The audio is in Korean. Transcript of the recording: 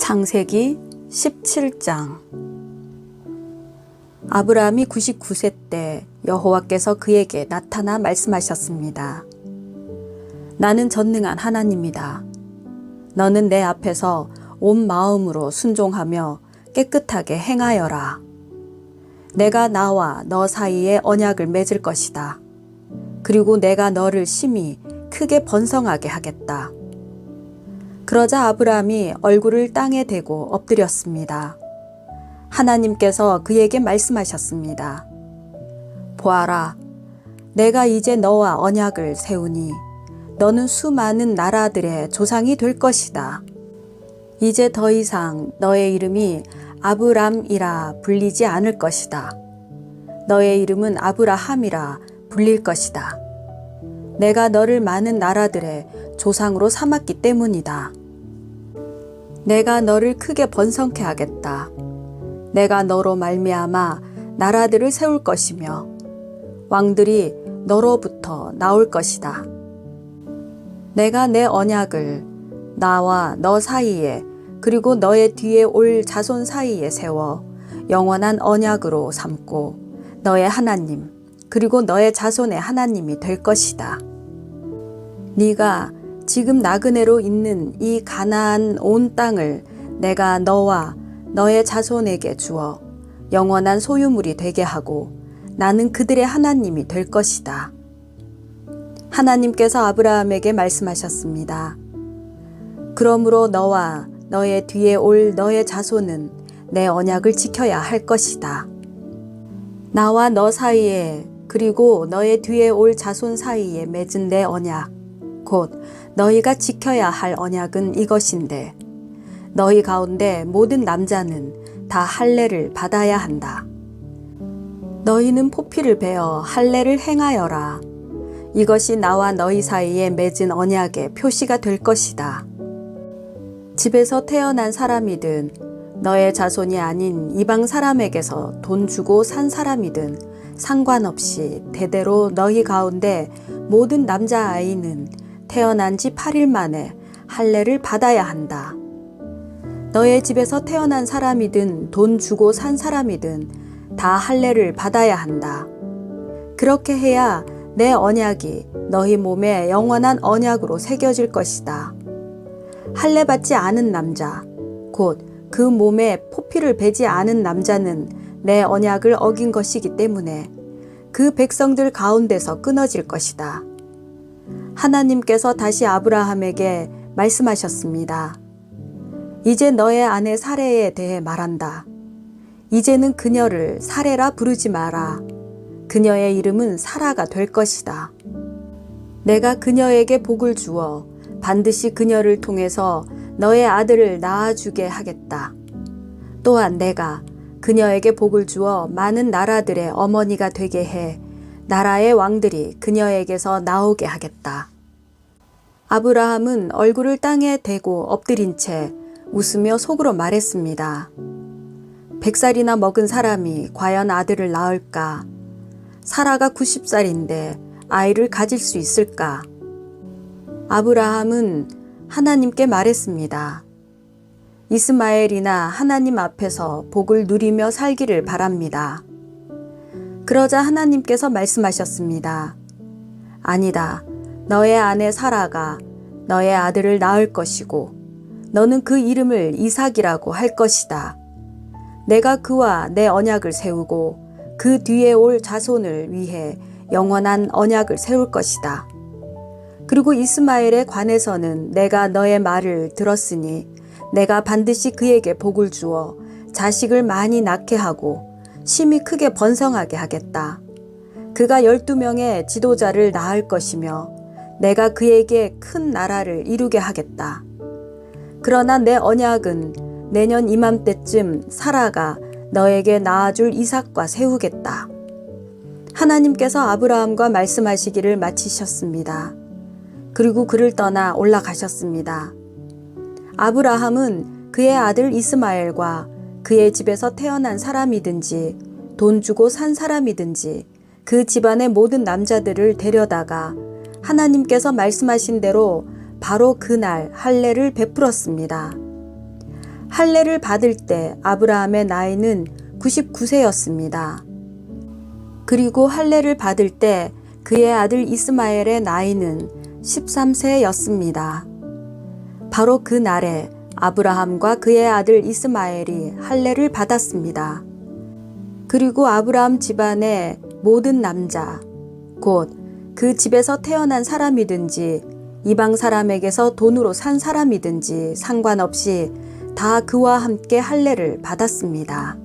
창세기 17장 아브라함이 99세 때 여호와께서 그에게 나타나 말씀하셨습니다. 나는 전능한 하나님이다. 너는 내 앞에서 온 마음으로 순종하며 깨끗하게 행하여라. 내가 나와 너 사이에 언약을 맺을 것이다. 그리고 내가 너를 심히 크게 번성하게 하겠다. 그러자 아브라함이 얼굴을 땅에 대고 엎드렸습니다. 하나님께서 그에게 말씀하셨습니다. 보아라, 내가 이제 너와 언약을 세우니 너는 수많은 나라들의 조상이 될 것이다. 이제 더 이상 너의 이름이 아브람이라 불리지 않을 것이다. 너의 이름은 아브라함이라 불릴 것이다. 내가 너를 많은 나라들의 조상으로 삼았기 때문이다. 내가 너를 크게 번성케 하겠다. 내가 너로 말미암아 나라들을 세울 것이며 왕들이 너로부터 나올 것이다. 내가 내 언약을 나와 너 사이에 그리고 너의 뒤에 올 자손 사이에 세워 영원한 언약으로 삼고 너의 하나님 그리고 너의 자손의 하나님이 될 것이다. 네가 지금 나그네로 있는 이 가나안 온 땅을 내가 너와 너의 자손에게 주어 영원한 소유물이 되게 하고 나는 그들의 하나님이 될 것이다. 하나님께서 아브라함에게 말씀하셨습니다. 그러므로 너와 너의 뒤에 올 너의 자손은 내 언약을 지켜야 할 것이다. 나와 너 사이에 그리고 너의 뒤에 올 자손 사이에 맺은 내 언약, 곧 너희가 지켜야 할 언약은 이것인데, 너희 가운데 모든 남자는 다 할례를 받아야 한다. 너희는 포피를 베어 할례를 행하여라. 이것이 나와 너희 사이에 맺은 언약의 표시가 될 것이다. 집에서 태어난 사람이든 너의 자손이 아닌 이방 사람에게서 돈 주고 산 사람이든 상관없이 대대로 너희 가운데 모든 남자 아이는 태어난 지 8일 만에 할례를 받아야 한다. 너의 집에서 태어난 사람이든 돈 주고 산 사람이든 다 할례를 받아야 한다. 그렇게 해야 내 언약이 너희 몸에 영원한 언약으로 새겨질 것이다. 할례 받지 않은 남자, 곧 그 몸에 포피를 베지 않은 남자는 내 언약을 어긴 것이기 때문에 그 백성들 가운데서 끊어질 것이다. 하나님께서 다시 아브라함에게 말씀하셨습니다. 이제 너의 아내 사례에 대해 말한다. 이제는 그녀를 사례라 부르지 마라. 그녀의 이름은 사라가 될 것이다. 내가 그녀에게 복을 주어 반드시 그녀를 통해서 너의 아들을 낳아주게 하겠다. 또한 내가 그녀에게 복을 주어 많은 나라들의 어머니가 되게 해 나라의 왕들이 그녀에게서 나오게 하겠다. 아브라함은 얼굴을 땅에 대고 엎드린 채 웃으며 속으로 말했습니다. 백살이나 먹은 사람이 과연 아들을 낳을까? 사라가 90살인데 아이를 가질 수 있을까? 아브라함은 하나님께 말했습니다. 이스마엘이나 하나님 앞에서 복을 누리며 살기를 바랍니다. 그러자 하나님께서 말씀하셨습니다. 아니다. 너의 아내 사라가 너의 아들을 낳을 것이고 너는 그 이름을 이삭이라고 할 것이다. 내가 그와 내 언약을 세우고 그 뒤에 올 자손을 위해 영원한 언약을 세울 것이다. 그리고 이스마엘에 관해서는 내가 너의 말을 들었으니 내가 반드시 그에게 복을 주어 자식을 많이 낳게 하고 심히 크게 번성하게 하겠다. 그가 열두 명의 지도자를 낳을 것이며 내가 그에게 큰 나라를 이루게 하겠다. 그러나 내 언약은 내년 이맘때쯤 사라가 너에게 낳아줄 이삭과 세우겠다. 하나님께서 아브라함과 말씀하시기를 마치셨습니다. 그리고 그를 떠나 올라가셨습니다. 아브라함은 그의 아들 이스마엘과 그의 집에서 태어난 사람이든지 돈 주고 산 사람이든지 그 집안의 모든 남자들을 데려다가 하나님께서 말씀하신 대로 바로 그날 할례를 베풀었습니다. 할례를 받을 때 아브라함의 나이는 99세였습니다. 그리고 할례를 받을 때 그의 아들 이스마엘의 나이는 13세였습니다. 바로 그 날에 아브라함과 그의 아들 이스마엘이 할례를 받았습니다. 그리고 아브라함 집안의 모든 남자, 곧 그 집에서 태어난 사람이든지 이방 사람에게서 돈으로 산 사람이든지 상관없이 다 그와 함께 할례를 받았습니다.